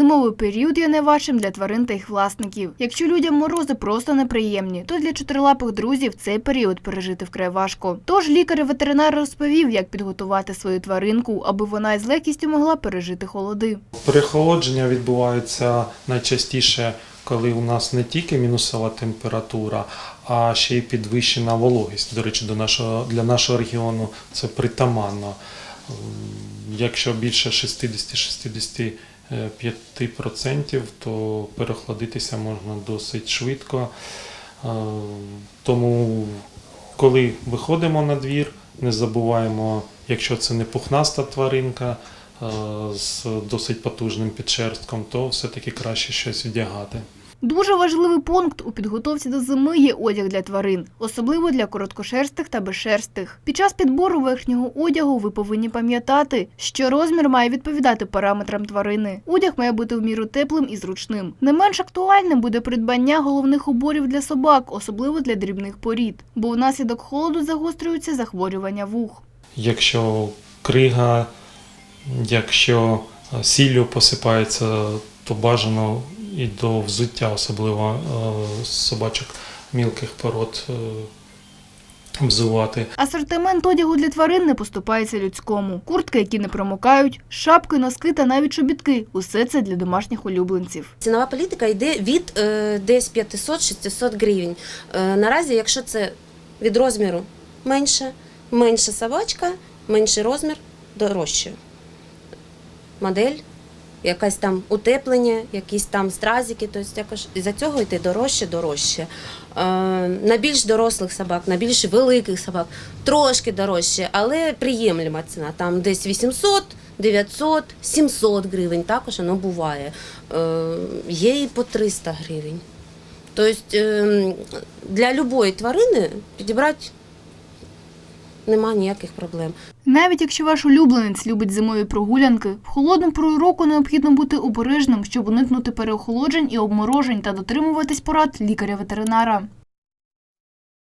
Зимовий період є найважчим для тварин та їх власників. Якщо людям морози просто неприємні, то для чотирилапих друзів цей період пережити вкрай важко. Тож лікар-ветеринар розповів, як підготувати свою тваринку, аби вона із легкістю могла пережити холоди. Перехолодження відбувається найчастіше, коли у нас не тільки мінусова температура, а ще й підвищена вологість. До речі, до нашого, для нашого регіону це притаманно. Якщо більше 60-65%, то перехладитися можна досить швидко. Е, Тому, коли виходимо на двір, не забуваємо, якщо це не пухнаста тваринка е, з досить потужним підшерстком, то все-таки краще щось вдягати. Дуже важливий пункт у підготовці до зими є одяг для тварин, особливо для короткошерстих та безшерстих. Під час підбору верхнього одягу ви повинні пам'ятати, що розмір має відповідати параметрам тварини. Одяг має бути в міру теплим і зручним. Не менш актуальним буде придбання головних уборів для собак, особливо для дрібних порід, бо внаслідок холоду загострюються захворювання вух. Якщо крига, якщо сіллю посипається, то бажано і до взуття, особливо е, собачок мілких пород, е, взувати. Асортимент одягу для тварин не поступається людському. Куртки, які не промокають, шапки, носки та навіть чобітки – усе це для домашніх улюбленців. Цінова політика йде від е, десь 500-600 гривень. Е, наразі, якщо це від розміру менше, менша собачка, менший розмір, дорожче. Модель, якась там утеплення, якісь там стразики, тобто якось за цього йти дорожче, дорожче. Е, на більш дорослих собак, на більш великих собак трошки дорожче, але приємлива ціна. Там десь 800, 900, 700 гривень, також воно буває. Е, є і по 300 гривень. Тобто для будь-якої тварини підібрати немає ніяких проблем. Навіть якщо ваш улюбленець любить зимові прогулянки, в холодну пору року необхідно бути обережним, щоб уникнути переохолоджень і обморожень та дотримуватись порад лікаря-ветеринара.